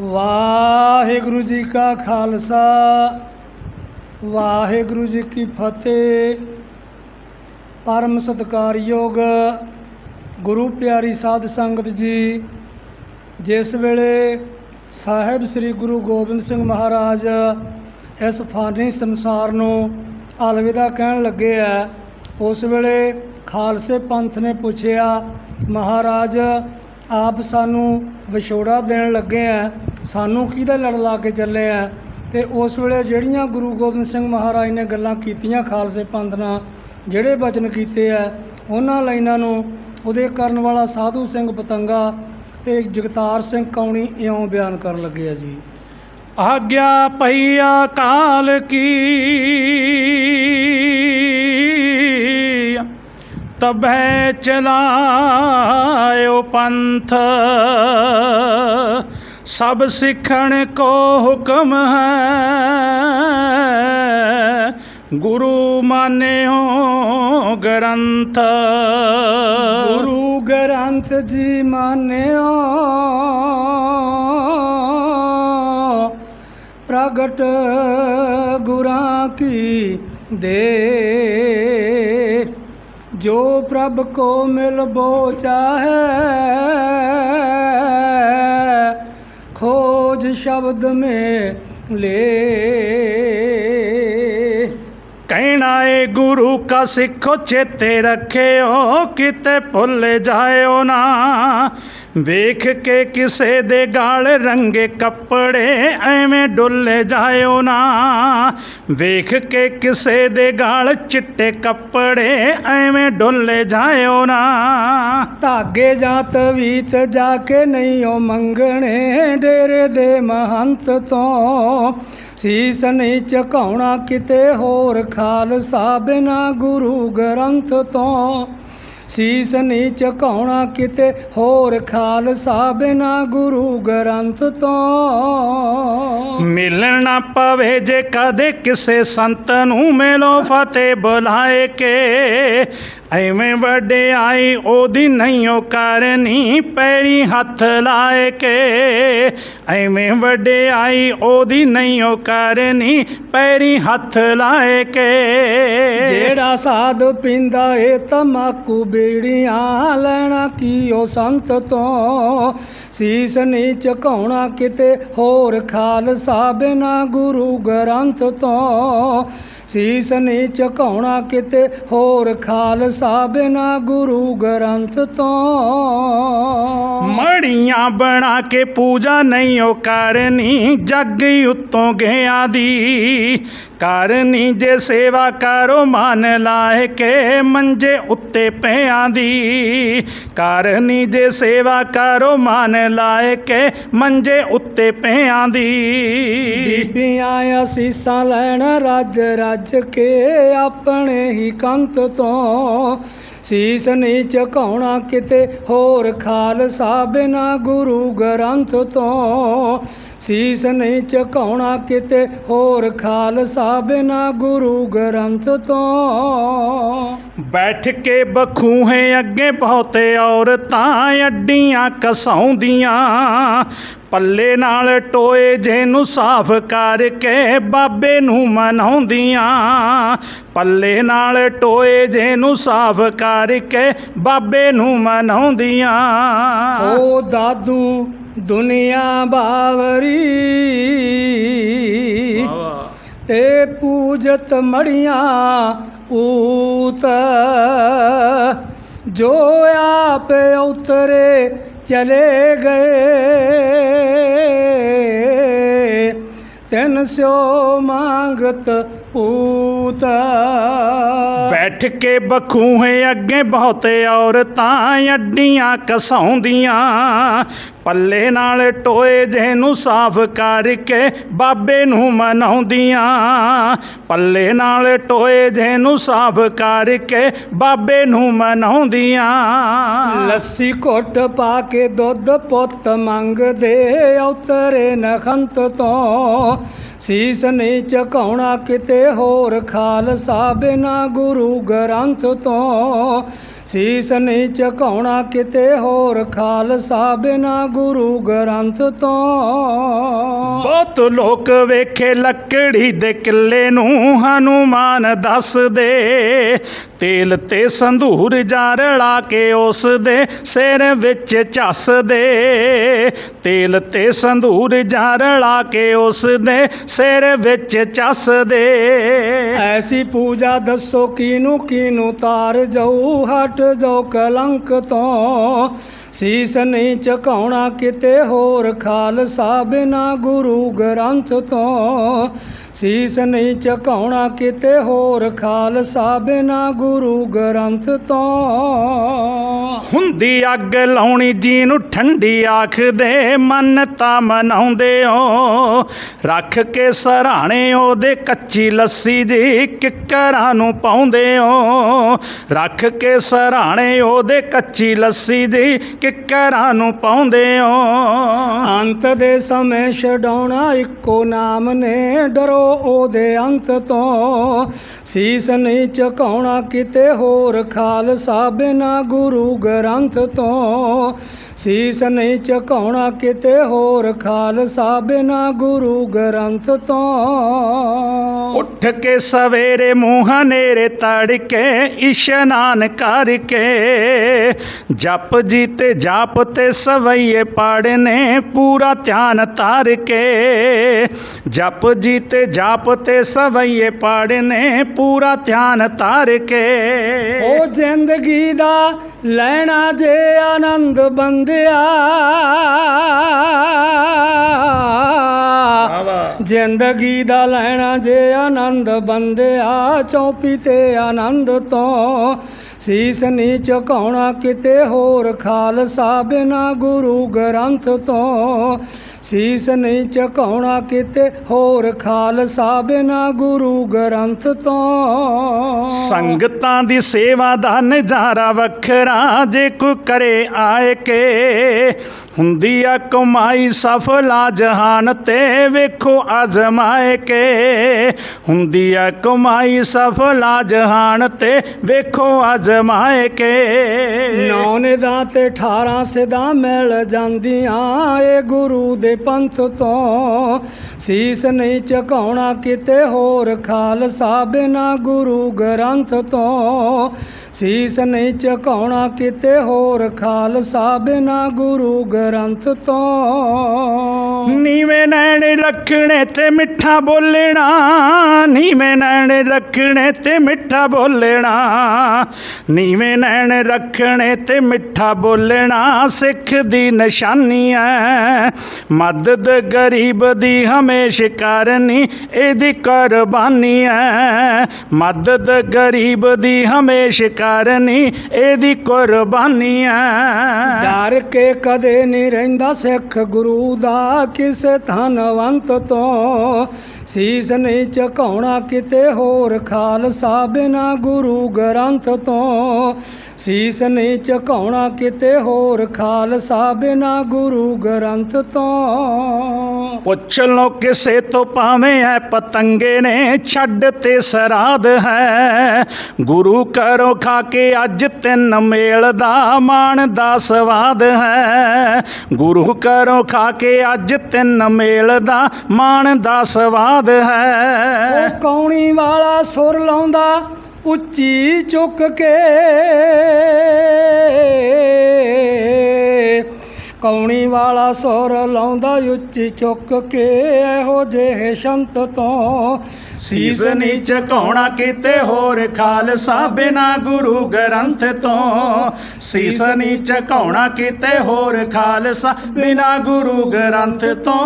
ਵਾਹਿਗੁਰੂ ਜੀ ਕਾ ਖਾਲਸਾ, ਵਾਹਿਗੁਰੂ ਜੀ ਕੀ ਫਤਿਹ। ਪਰਮ ਸਤਿਕਾਰਯੋਗ ਗੁਰੂ ਪਿਆਰੀ ਸਾਧ ਸੰਗਤ ਜੀ, ਜਿਸ ਵੇਲੇ ਸਾਹਿਬ ਸ੍ਰੀ ਗੁਰੂ ਗੋਬਿੰਦ ਸਿੰਘ ਮਹਾਰਾਜ ਇਸ ਫਾਨੀ ਸੰਸਾਰ ਨੂੰ ਅਲਵਿਦਾ ਕਹਿਣ ਲੱਗੇ ਆ, ਉਸ ਵੇਲੇ ਖਾਲਸੇ ਪੰਥ ਨੇ ਪੁੱਛਿਆ, ਮਹਾਰਾਜ ਆਪ ਸਾਨੂੰ ਵਿਛੋੜਾ ਦੇਣ ਲੱਗੇ ਆ। ਸਾਨੂੰ ਕਿਹਦਾ ਲੜ ਲਾ ਕੇ ਚੱਲੇ ਆ? ਤੇ ਉਸ ਵੇਲੇ ਜਿਹੜੀਆਂ ਗੁਰੂ ਗੋਬਿੰਦ ਸਿੰਘ ਮਹਾਰਾਜ ਨੇ ਗੱਲਾਂ ਕੀਤੀਆਂ ਖਾਲਸੇ ਪੰਥ ਨਾਲ, ਜਿਹੜੇ ਬਚਨ ਕੀਤੇ ਆ, ਉਹਨਾਂ ਲਾਈਨਾਂ ਨੂੰ ਉਹਦੇ ਕਰਨ ਵਾਲਾ ਸਾਧੂ ਸਿੰਘ ਪਤੰਗਾ ਤੇ ਜਗਤਾਰ ਸਿੰਘ ਕੌਣੀ ਇਉਂ ਬਿਆਨ ਕਰਨ ਲੱਗੇ ਆ ਜੀ। ਆਗਿਆ ਪਈਆ ਕਾਲ ਕੀ? ਤਬੈ ਚਲਾਇਓ ਪੰਥ। ਸਭ ਸਿੱਖਣ ਕੋ ਹੁਕਮ ਹੈ। ਗੁਰੂ ਮਾਨਿਓ ਗ੍ਰੰਥ। ਗੁਰੂ ਗ੍ਰੰਥ ਜੀ ਮਾਨਿਓ। ਪ੍ਰਗਟ ਗੁਰਾਂ ਕੀ ਦੇ ਜੋ ਪ੍ਰਭ ਕੋ ਮਿਲ ਬੋ ਚਾਹੇ। ਖੋਜ ਸ਼ਬਦ ਮੇ ਲੈ। ਕਹਿਣਾ ਏ ਗੁਰੂ ਕਾ ਸਿੱਖੋ ਚੇਤੇ ਰੱਖਿਓ, ਕਿਤੇ ਭੁੱਲ ਜਾਇਓ ਨਾ। ਵੇਖ ਕੇ ਕਿਸੇ ਦੇ ਗਾਲ ਰੰਗੇ ਕੱਪੜੇ, ਐਵੇਂ ਡੁੱਲੇ ਜਾਇਓ ਨਾ। ਵੇਖ ਕੇ ਕਿਸੇ ਦੇ ਗਾਲ ਚਿੱਟੇ ਕੱਪੜੇ, ਐਵੇਂ ਡੁੱਲੇ ਜਾਇਓ ਨਾ। ਧਾਗੇ ਜਾਂ ਤਵੀਤ ਜਾ ਕੇ ਨਹੀਂ ਉਹ ਮੰਗਣੇ, ਡੇਰੇ ਦੇ ਮਹੰਤ ਤੋਂ। ਸੀਸ ਨਹੀਂ ਝੁਕਾਉਣਾ ਕਿਤੇ ਹੋਰ, ਖਾਲਸਾ ਬਿਨਾ ਗੁਰੂ ਗ੍ਰੰਥ ਤੋਂ। ਸੀਸ ਨਹੀਂ ਝੁਕਾਉਣਾ ਕਿਤੇ ਹੋਰ ਖਾਲਸਾ ਬਿਨਾ ਗੁਰੂ ਗ੍ਰੰਥ ਤੋਂ। ਮਿਲਣ ਨਾ ਪਵੇ ਜੇ ਕਦੇ ਕਿਸੇ ਸੰਤ ਨੂੰ ਮਿਲੋ ਫਤਿਹ ਬੁਲਾਏ ਕੇ। ਐਵੇਂ ਵਡਿਆਈ ਉਹਦੀ ਨਹੀਂ ਉਹ ਕਰਨੀ ਪੈਰੀ ਹੱਥ ਲਾਏ ਕੇ। ਐਵੇਂ ਵਡਿਆਈ ਉਹਦੀ ਨਹੀਂ ਉਹ ਕਰਨੀ ਪੈਰੀ ਹੱਥ ਲਾਏ ਕੇ। ਜਿਹੜਾ ਸਾਧ ਪੀਂਦਾ ਏ ਤਮਾਕੂ ਬੀੜੀਆਂ ਲੈਣਾ ਕੀ ਉਹ ਸੰਤ ਤੋਂ? ਸੀਸ ਨਹੀਂ ਝੁਕਾਉਣਾ ਕਿਤੇ ਹੋਰ ਖਾਲਸਾ ਬਿਨਾ ਗੁਰੂ ਗ੍ਰੰਥ ਤੋਂ। ਸੀਸ ਨਹੀਂ ਝੁਕਾਉਣਾ ਕਿਤੇ ਹੋਰ ਖਾਲਸਾ ਬਿਨਾ ਗੁਰੂ ਗ੍ਰੰਥ ਤੋਂ। ਮੜੀਆਂ ਬਣਾ ਕੇ ਪੂਜਾ ਨਹੀਂ ਉਹ ਕਰਨੀ, ਜੱਗ ਉੱਤੋਂ ਗਿਆ ਦੀ। ਕਰਨੀ ਜੇ ਸੇਵਾ ਕਰੋ, ਮਨ ਲਾਏ ਕੇ ਮੰਜੇ ਉੱਤੇ ਪਿਆਂ ਦੀ। ਕਰਨੀ ਜੇ ਸੇਵਾ ਕਰੋ, ਮਨ ਲਾਏ ਕੇ ਮੰਜੇ ਉੱਤੇ ਪਿਆਂ ਦੀ। ਬੀਬੀਆਂ ਅਸੀਸਾਂ ਲੈਣ ਰੱਜ ਰੱਜ ਕੇ ਆਪਣੇ ਹੀ ਕੰਤ ਤੋਂ। ਸੀਸ ਨਹੀਂ ਝੁਕਾਉਣਾ ਕਿਤੇ ਹੋਰ ਖਾਲਸਾ ਬਿਨਾ ਗੁਰੂ ਗ੍ਰੰਥ ਤੋਂ। ਸੀਸ ਨਹੀਂ ਝੁਕਾਉਣਾ ਕਿਤੇ ਹੋਰ ਖਾਲਸਾ ਬਿਨਾ ਗੁਰੂ ਗ੍ਰੰਥ ਤੋਂ। ਬੈਠ ਕੇ ਬਖੂਹੇ ਅੱਗੇ ਬਹੁਤੇ ਔਰਤਾਂ ਅੱਡੀਆਂ ਕਸਾਉਂਦੀਆਂ। ਪੱਲੇ ਨਾਲ ਟੋਏ ਜੇ ਨੂੰ ਸਾਫ਼ ਕਰਕੇ ਬਾਬੇ ਨੂੰ ਮਨਾਉਂਦੀਆਂ। ਪੱਲੇ ਨਾਲ ਟੋਏ ਜੇ ਨੂੰ ਸਾਫ਼ ਕਰਕੇ ਬਾਬੇ ਨੂੰ ਮਨਾਉਂਦੀਆਂ। ਓ ਦਾਦੂ ਦੁਨੀਆ ਬਾਵਰੀ। ਤੇ ਪੂਜਤ ਮੜੀਆਂ ਊਤ। ਜੋ ਆਪ ਉਤਰੇ ਚਲੇ ਗਏ। ਤਿਨ ਸਿਓ ਮੰਗਤ ਪੂਤ ਬੈਠ ਕੇ ਬਖੂਹੇ ਅੱਗੇ ਬਹੁਤੇ ਔਰਤਾਂ ਅੱਡੀਆਂ ਕਸਾਉਂਦੀਆਂ। ਪੱਲੇ ਨਾਲ ਟੋਏ ਜੇ ਨੂੰ ਸਾਫ਼ ਕਰਕੇ ਬਾਬੇ ਨੂੰ ਮਨਾਉਂਦੀਆਂ। ਪੱਲੇ ਨਾਲ ਟੋਏ ਜੇ ਨੂੰ ਸਾਫ਼ ਕਰਕੇ ਬਾਬੇ ਨੂੰ ਮਨਾਉਂਦੀਆਂ। ਲੱਸੀ ਘੁੱਟ ਪਾ ਕੇ ਦੁੱਧ ਪੁੱਤ ਮੰਗਦੇ ਉਤਰੇ ਨਖੰਤ ਤੋਂ। ਸੀਸ ਨਹੀਂ ਝੁਕਾਉਣਾ ਕਿਤੇ ਹੋਰ ਖਾਲਸਾ ਬਿਨਾ ਗੁਰੂ ਗ੍ਰੰਥ ਤੋਂ ਸੀਸ ਨਹੀਂ ਝੁਕਾਉਣਾ ਕਿਤੇ ਹੋਰ ਖਾਲਸਾ ਬਿਨਾ ਗੁਰੂ ਗ੍ਰੰਥ ਤੋਂ। ਬਹੁਤ ਲੋਕ ਵੇਖੇ ਲੱਕੜੀ ਦੇ ਕਿੱਲੇ ਨੂੰ ਹਨੂਮਾਨ ਦੱਸਦੇ। ਤੇਲ ਤੇ ਸੰਧੂਰ ਜਾ ਰਲਾ ਕੇ ਉਸ ਦੇ ਸਿਰ ਵਿੱਚ ਝੱਸਦੇ। ਤੇਲ ਤੇ ਸੰਧੂਰ ਜਾ ਰਲਾ ਕੇ ਉਸ ਦੇ ਸਿਰ ਵਿੱਚ ਝੱਸਦੇ। ਐਸੀ ਪੂਜਾ ਦੱਸੋ ਕਿਨੂੰ ਕਿਨੂੰ ਤਾਰ ਜਾਊ ਹਟ ਜਾਓ ਕਲੰਕ ਤੋਂ ਸੀਸ ਨਹੀਂ ਝੁਕਾਉਣਾ ਕਿਤੇ ਹੋਰ ਖਾਲਸਾ ਬਿਨਾ ਗੁਰੂ ਗ੍ਰੰਥ ਤੋਂ ਸੀਸ ਨਹੀਂ ਝੁਕਾਉਣਾ ਕਿਤੇ ਹੋਰ ਖਾਲਸਾ ਬਿਨਾ ਗੁਰੂ ਗ੍ਰੰਥ ਤੋਂ। ਹੁੰਦੀ ਅੱਗ ਲਾਉਣੀ ਜੀ ਨੂੰ ਠੰਡੀ ਆਖਦੇ ਮੰਨਤਾ ਮਨਾਉਂਦੇ ਓ ਰੱਖ ਕੇ ਸਰਾਣੇ ਉਹਦੇ ਕੱਚੀ ਲੱਸੀ ਜੀ ਕਿੱਕਰਾਂ ਨੂੰ ਪਾਉਂਦੇ ਓ ਰੱਖ ਕੇ ਸਰਾਣੇ ਉਹਦੇ ਕੱਚੀ ਲੱਸੀ ਜੀ ਕਿੱਕਰਾਂ ਨੂੰ ਪਾਉਂਦੇ ਓ ਅੰਤ ਦੇ ਸਮੇਂ ਛਡਾਉਣਾ ਇੱਕੋ ਨਾਮ ਨੇ ਡਰੋ ਉਹਦੇ ਅੰਤ ਤੋਂ ਸੀਸ ਨਹੀਂ ਝੁਕਾਉਣਾ ਕਿਤੇ ਹੋਰ ਖਾਲਸਾ ਬਿਨਾ ਗੁਰੂ ਗ੍ਰੰਥ ਤੋਂ ਸੀਸ ਨਹੀਂ ਝੁਕਾਉਣਾ ਕਿਤੇ ਹੋਰ ਖਾਲਸਾ ਬਿਨਾ ਗੁਰੂ ਗ੍ਰੰਥ ਤੋਂ। ਉੱਠ ਕੇ ਸਵੇਰੇ ਮੂੰਹ ਹਨੇਰੇ ਤੜਕੇ ਇਸ਼ਨਾਨ ਕਰਕੇ ਜਪ ਜੀ ਤੇ ਜਾਪ ਤੇ ਸਵਈਏ ਪੜਨੇ ਪੂਰਾ ਧਿਆਨ ਧਰ ਕੇ ਜਪ ਜੀ ਤੇ ਜਾਪ ਤੇ ਸਵਈਏ ਪੜਨੇ ਪੂਰਾ ਧਿਆਨ ਧਰ ਕੇ ਉਹ ਜ਼ਿੰਦਗੀ ਦਾ ਲੈਣਾ ਜੇ ਆਨੰਦ ਬੰਦਿਆ ਜ਼ਿੰਦਗੀ ਦਾ ਲੈਣਾ ਜੇ ਆਨੰਦ ਬੰਦਿਆ ਚੌਪੀ ਤੇ ਆਨੰਦ ਤੋਂ। ਸੀਸ ਨਹੀਂ ਝੁਕਾਉਣਾ ਕਿਤੇ ਹੋਰ ਖਾਲਸਾ ਬਿਨਾ ਗੁਰੂ ਗ੍ਰੰਥ ਤੋਂ। ਸੀਸ ਨਹੀਂ ਝੁਕਾਉਣਾ ਕਿਤੇ ਹੋਰ ਖਾਲਸਾ ਬਿਨਾ ਗੁਰੂ ਗ੍ਰੰਥ ਤੋਂ। ਸੰਗਤਾਂ ਦੀ ਸੇਵਾ ਦਾ ਨਜ਼ਾਰਾ ਵੱਖਰਾ ਜੇ ਕੋ ਕਰੇ ਆਏ ਕੇ। ਹੁੰਦੀ ਆ ਕਮਾਈ ਸਫਲਾ ਜਹਾਨ ਤੇ ਵੇਖੋ ਅਜ਼ਮਾਏ ਕੇ। ਹੁੰਦੀ ਆ ਕਮਾਈ ਸਫਲਾ ਜਹਾਨ ਤੇ ਵੇਖੋ ਅਜ਼ਮਾਏ ਕੇ। ਨੌ ਨਿਦਾਂ ਤੇ 18 ਸਿਦਾ ਮਿਲ ਜਾਂਦੀਆਂ ਏ ਗੁਰੂ ਦੇ ਪੰਥ ਤੋਂ ਸੀਸ ਨਹੀਂ ਝੁਕਾਉਣਾ ਕਿਤੇ ਹੋਰ। ਖਾਲਸਾ ਬਿਨਾ ਗੁਰੂ ਗ੍ਰੰਥ ਤੋਂ ਸੀਸ ਨਹੀਂ ਝੁਕਾਉਣਾ ਕਿਤੇ ਹੋਰ। ਖਾਲਸਾ ਬਿਨਾ ਗੁਰੂ ਗ੍ਰੰਥ ਤੋਂ ਨੀਵੇਂ ਨੈਣ ਰੱਖਣੇ ਤੇ ਮਿੱਠਾ ਬੋਲਣਾ, ਨੀਵੇਂ ਨੈਣ ਰੱਖਣੇ ਤੇ ਮਿੱਠਾ ਬੋਲਣਾ, ਨੀਵੇਂ ਨੈਣ ਰੱਖਣੇ ਤੇ ਮਿੱਠਾ ਬੋਲਣਾ, ਸਿੱਖ ਦੀ ਨਿਸ਼ਾਨੀ ਐ, ਮਦਦ ਗਰੀਬ ਦੀ ਹਮੇਸ਼ ਕਰਨੀ, ਇਹਦੀ ਕੁਰਬਾਨੀ ਐ, ਮਦਦ ਗਰੀਬ ਦੀ ਹਮੇਸ਼ ਕਰਨੀ, ਇਹਦੀ ਕੁਰਬਾਨੀ ਐ। ਡਰ ਕੇ ਕਦੇ ਨਹੀਂ ਰਹਿੰਦਾ ਸਿੱਖ ਗੁਰੂ ਦਾ ਕਿਸੇ ਧਨਵੰਤ ਤੋਂ। ਸੀਸ ਨਹੀਂ ਝੁਕਾਉਣਾ ਕਿਤੇ ਹੋਰ, ਖਾਲਸਾ ਬਿਨਾ ਗੁਰੂ ਗ੍ਰੰਥ ਤੋਂ। ਸੀਸ ਨਹੀਂ ਝੁਕਾਉਣਾ ਕਿਤੇ ਹੋਰ, ਖਾਲਸਾ ਬਿਨਾ ਗੁਰੂ ਗ੍ਰੰਥ ਤੋਂ। ਪੁੱਛ ਲੋ ਕਿਸੇ ਤੋਂ ਭਾਵੇਂ ਐ ਪਤੰਗੇ ਨੇ ਛੱਡ ਤੇ ਸਰਾਧ ਹੈ। ਗੁਰੂ ਕਰੋ ਖਾ ਕੇ ਅੱਜ ਤਿੰਨ ਮੇਲ ਦਾ ਮਾਣ ਦਾ ਸਵਾਦ ਹੈ। ਗੁਰੂ ਕਰੋ ਖਾ ਕੇ ਅੱਜ ਤਿੰਨ ਮੇਲ ਦਾ ਮਾਣ ਦਾ ਸਵਾਦ ਹੈ। ਉਹ ਕੌਣੀ ਵਾਲਾ ਸੁਰ ਲਾਉਂਦਾ ਉੱਚੀ ਚੁੱਕ ਕੇ। ਕੌਣੀ ਵਾਲਾ ਸੁਰ ਲਾਉਂਦਾ ਉੱਚੀ ਚੁੱਕ ਕੇ, ਇਹੋ ਜਿਹੇ ਸ਼ੰਤ ਤੋਂ। ਸੀਸ ਨੀ ਝੁਕਾਉਣਾ ਕਿਤੇ ਹੋਰ ਖਾਲਸਾ ਬਿਨਾ ਗੁਰੂ ਗ੍ਰੰਥ ਤੋਂ। ਸੀਸ ਨੀ ਝੁਕਾਉਣਾ ਕਿਤੇ ਹੋਰ ਖਾਲਸਾ ਬਿਨਾ ਗੁਰੂ ਗ੍ਰੰਥ ਤੋਂ।